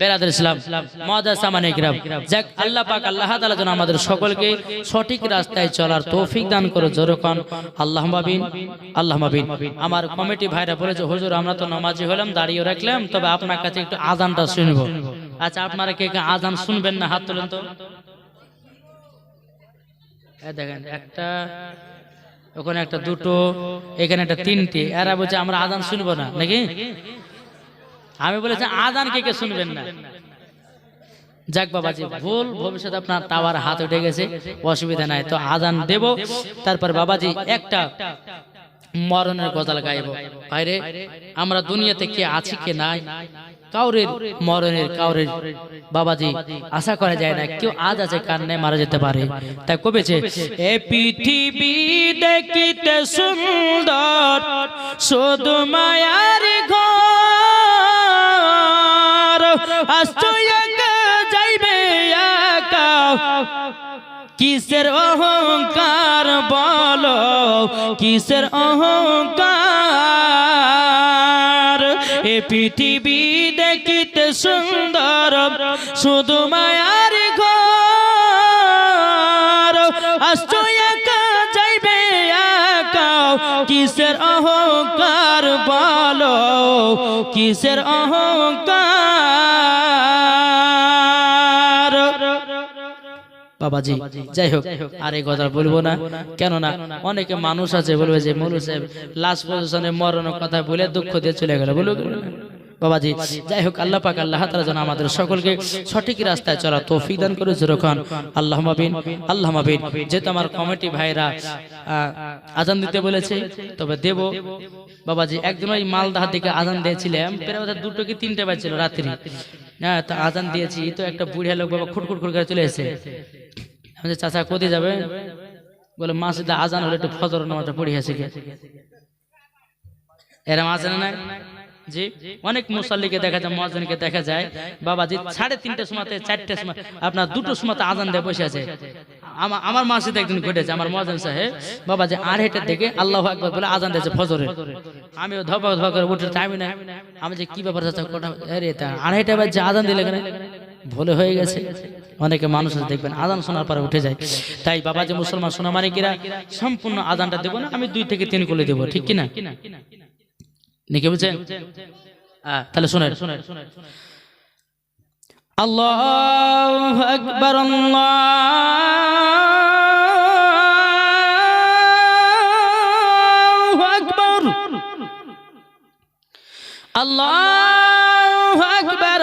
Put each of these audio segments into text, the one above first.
বেরাদের ইসলাম মহাদার সামানিকরাম যাক, আল্লাহ পাক, আল্লাহ তাআলা যেন আমাদের সকলকে সঠিক রাস্তায় চলার তৌফিক দান করে জোরকান আল্লাহ মাবিন আল্লাহ মাবিন আমার কমিটি ভাইরা বলেছে, হুজুর, আমরা তো নামাজি হলাম দাঁড়িয়ে রাখলাম, তবে আপনার কাছে একটু আজানটা শুনব। আচ্ছা আপনারা কে আজান শুনবেন না, হাত তুলেন তো। দেখেন, একটা, ওখানে একটা দুটো, এখানে একটা তিনটে। এরা বলছে, আমরা আজান শুনব না। নাকি? আমি বলেছি আজান কে কে শুনবেন না? যাক বাবাজি ভুল ভবিষ্যতে আপনার টাওয়ার হাত উঠে গেছে অসুবিধা নাই তো আজান দেব তারপর বাবাজি একটা মরণের গজাল গাইব। বাইরে আমরা দুনিয়াতে কে আছি কে নাই? কাউরের মরণের কাউরের বাবাজি আশা করা যায় না কেউ আজ আছে কার নেই মারা যেতে পারে। তাই কবেছে এ পৃথিবী দেখিতে সুন্দর শুধু মায়ার ঘর। আশ্চর্য যাইবে কিসের অহংকার বলো? কিসের অহংকার? এ পৃথিবী দেখিতে সুন্দর, শুধু মায়ার ঘর। আশ্চর্য যাইবে কিসের অহংকার বলো? কিসের অহংকার বাবাজি। যাই হোক আর এই কথা বলব না। কেননা অনেকে মানুষ আছে বলবে যে মৌলু সাহেব লাস্ট পজিশনে মরণের কথা বলে দুঃখ দিয়ে চলে গেল। বলব বাবাজি যাই হোক আল্লাহ পাক আল্লাহ তাআলা যেন আমাদের সকলকে সঠিক রাস্তায় চলা তৌফিক দান করে যেরকম আল্লাহ মাবিন আল্লাহ মাবিন যেহেতু আমার কমিটি ভাইরা আজান দিতে বলেছে তবে দেব। বাবাজি একদিন ওই মালদাহার দিকে আজান দিয়েছিলাম। প্রায় দুটো কি তিনটে বাজছিল রাত্রি। হ্যাঁ তো আজান দিয়েছি। তো একটা বুড়িয়া লোক বাবা খুটখুট করে চলে এসে আমি চাচা কোথায় যাবে? বলে মাসিদা আজান হলে একটু ফজর নামাজটা পড়িয়েছে এরম আছে না জি? অনেক মুসল্লিকে দেখা যায় মহাজনকে দেখা যায়। বাবাজি সাড়ে তিনটের সময়তে চারটের সময় আপনার দুটো সময়তে আজান দিয়ে বসে আছে। আমা- আমার মাসিদে একদিন ঘটেছে আমার মহাজন সাহেব। বাবাজি আড়াইটার দিকে আল্লাহ একবার বলে আজান দিয়েছে ফজরে। আমিও ধপা ধপা করে উঠে টাইম না আমি যে কি ব্যাপার আরে তা আড়াইটা বাজে আজান দিলে কেন? ভুলে হয়ে গেছে। অনেকে মানুষ দেখবেন আদান শোনার পরে উঠে যায়। তাই বাবা যে মুসলমান সোনা মানিকেরা সম্পূর্ণ আদানটা দেবো না, আমি দুই থেকে তিন করে দেবো, ঠিক কিনা? নাকি বুঝছেন তাহলে শোনেন। আল্লাহ আকবর আকবর। আল্লাহ আকবর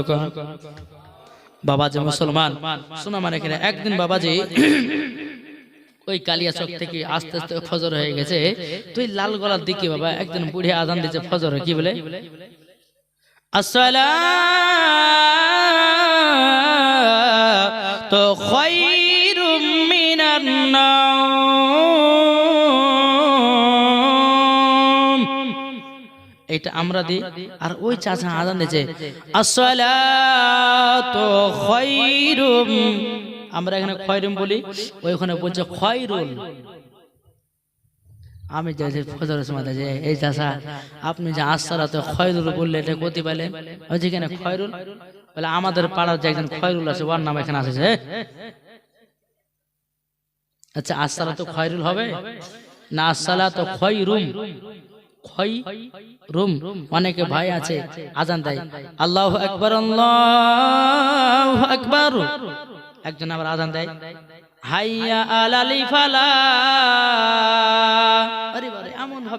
أكبر বাবা যে মুসলমান, শোনা মানে এখানে, একদিন বাবাজি ওই কালিয়া চক থেকে আস্তে আস্তে ফজর হয়ে গেছে। তুই লাল গলার দিকে বাবা, একদিন বুড়ি আদান দিচ্ছে ফজর, কি বলে? আসসালাম মিনান নাওম। এটা আমরা দিই, আর ওই চাচা আজান দিয়েছে আসসালাতু খায়রুম। আমরা এখানে খয়রুম বলি, ওইখানে বলছে খয়রুল আমি যে যে এই চাচা, আপনি যে আসসালাতু খয়রুল বললে এটা গতি পেলেন ওই যেখানে খয়রুল? বলে, আমাদের পাড়ার যে একজন খয়রুল আছে, ওর নাম এখানে আসছে আচ্ছা আসসালা তো খয়রুল হবে? না আসসালা তো খয়রুম। খয় রুম অনেকে ভাই আছে, আজান দেয়। আল্লাহ আকবর আল্লাহ আকবর। একজন আবার আজান দেয়। হাইয়া আলালি ফালা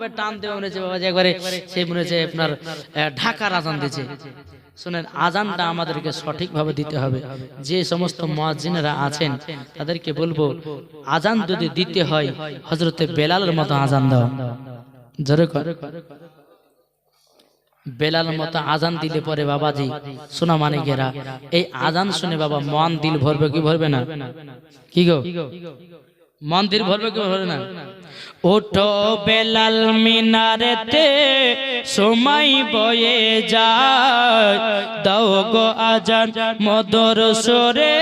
ভাবে টান দেওয়া মনে হচ্ছে বাবা যে একবারে সে মনে হচ্ছে আপনার ঢাকার আজান দিয়েছে। শুনেন, আজানটা আমাদেরকে সঠিকভাবে দিতে হবে। যে সমস্ত মুয়াজ্জিনেরা আছেন, তাদেরকে বলব, আজান যদি দিতে হয় হজরতে বেলালের মতো আজান দাও। জোরে বেলাল মতো আজান দিলে পরে বাবাজি, শোনা মানে গেরা এই আজান শুনে বাবা মন দিল ভরবে, কি ভরবে না? কি গো? মন দিল ভরবে, কি ভরবে না? ওঠো বেলাল মিনারেতে, সময় বয়ে যায়। দাও গো আজান মদর সরে,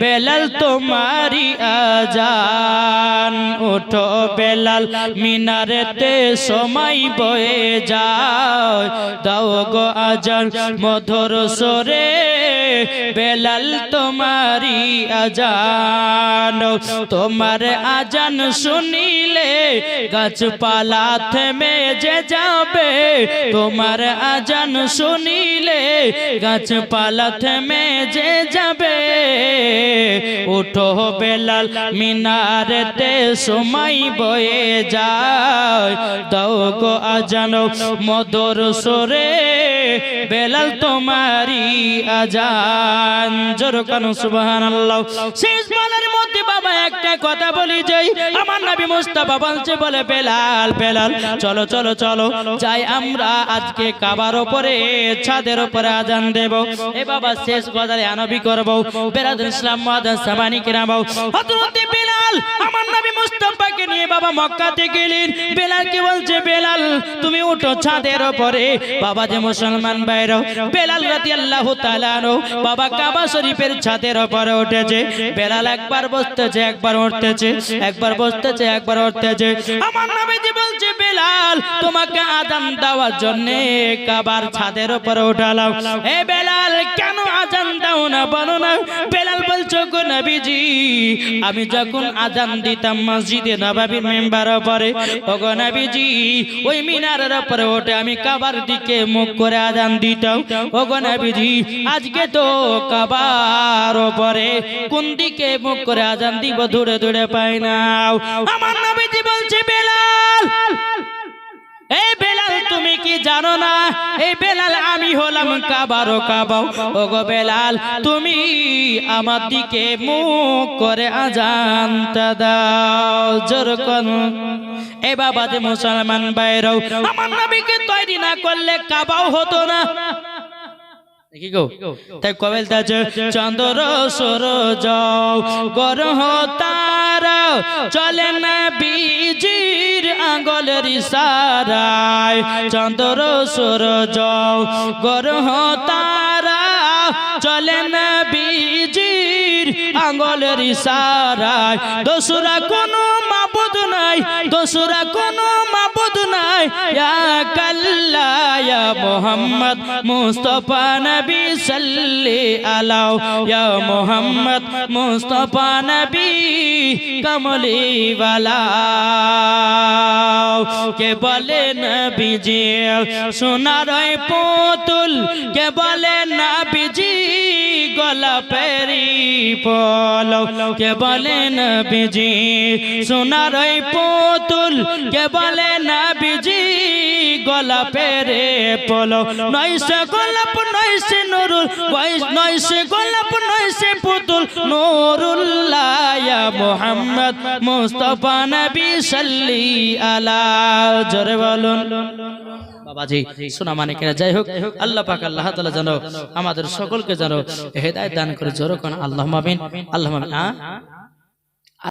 বেলাল তোমারি আজান। ওঠো বেলাল মিনারেতে, সময় বয়ে যায়। দাও গো আজান মধুর সরে, বেলাল তোমারি আজান। তোমার আজান শুনিলে গাছপালা থেমে যে যাবে। তোমার আজান শুনিলে গাছপালা থেমে যে যাবে। উঠো বেলাল মিনারেতে সময় বয়ে যায়। দাও গো আজান মদর সরে। বেলাল তোমারি আজান। জোর কানু সুবহানাল্লাহ। শেষ বলার মধ্যে একটা কথা বলি যাই। আমার নবী মুস্তাফা বলছে, বলে, বেলাল বেলাল, চলো চলো চলো, যাই আমরা আজকে কাবার উপরে ছাদের উপরে আজান দেব। এ বাবা, শেষ গজালে আনবি করব। বেরাদুল ইসলাম মাদান সামানি কিরাম। হযরত বেলাল, আমার নবী মুস্তাফাকে নিয়ে বাবা মক্কাতে গেলেন বেলালকে বলছে, বেলাল, তুমি উঠো ছাদের উপরে বাবা যে মুসলমান বাইরও বেলাল রাদিয়াল্লাহু তাআলা বাবা কাবা শরীফের ছাদের উপরে উঠেছে। বেলাল একবার বসতেছে একবার উঠতেছে, একবার বসতেছে, একবার উঠতেছে। আমার নবীজি বলছে, বেলাল, তোমাকে আজান দেওয়ার জন্য কাবার ছাদের উপরে উঠালাম। এ বেলাল, কেন আজান দাও না, বলো না। বেলাল বলছো, গো নবীজি, আমি যখন আজান দিতাম মসজিদে নবাবির মেম্বার পরে ও গো নবীজি, ওই মিনারের উপরে ওঠে আমি কাবার দিকে মুখ করে আজান দিতাম। ও গো নবীজি, আজকে তো কাবার উপরে কোন দিকে মুখ করে আজান দিব দূরে দূরে পাই না আমার নবীজি বলছে, বেলাল, এই বেলাল তুমি কি জানো না? এই বেলাল আমি হলাম কাবারো কাবাও ও গো বেলাল, তুমি আমার দিকে মুখ করে আজানটা দাও। জোর কর। এ বাবা যে মুসলমান বাইরেও, আমার নবীকে তৈরি না করলে কাবাও হতো না। তাই কবেল তাছে চন্দ্র সর যাও গরহ তারা চলে না বীজির আঙ্গলের ইশারায়। চন্দ্র সর যাও গরহ তারা চলে না বীজির আঙ্গলের ইশারায়। দোসরা কোনো মাবুদ নাই দোসরা কোনো মাবুদ মোহাম্মদ মুস্তফা নবী সাল্লি আলাউ ইয়া মোহাম্মদ মুস্তফা নবী কমলি ওয়ালা কে বলে নবীজি সোনার পুতুল কে বলে নবীজি গলা পেরি পলো কে বলে নবীজি? সোনার পুতুল। কে বলে নবীজি? গোলাপের পলো নয়সে গোলাপ নয়সে নুরুল। নয়সে গোলাপ নয়সে পুতুল। নুরুল্লাহ মোহাম্মদ মুস্তফা নবী সাল্লি আলা। জোরে বলুন। বাবাজি, সোনা মানে কিনা, যাই হোক, আল্লাহ পাক, আল্লাহ তাআলা জানো আমাদের সকলকে জানো হেদায়েত দান করে, জোর কোন আল্লাহ মামিন আল্লাহ মামিন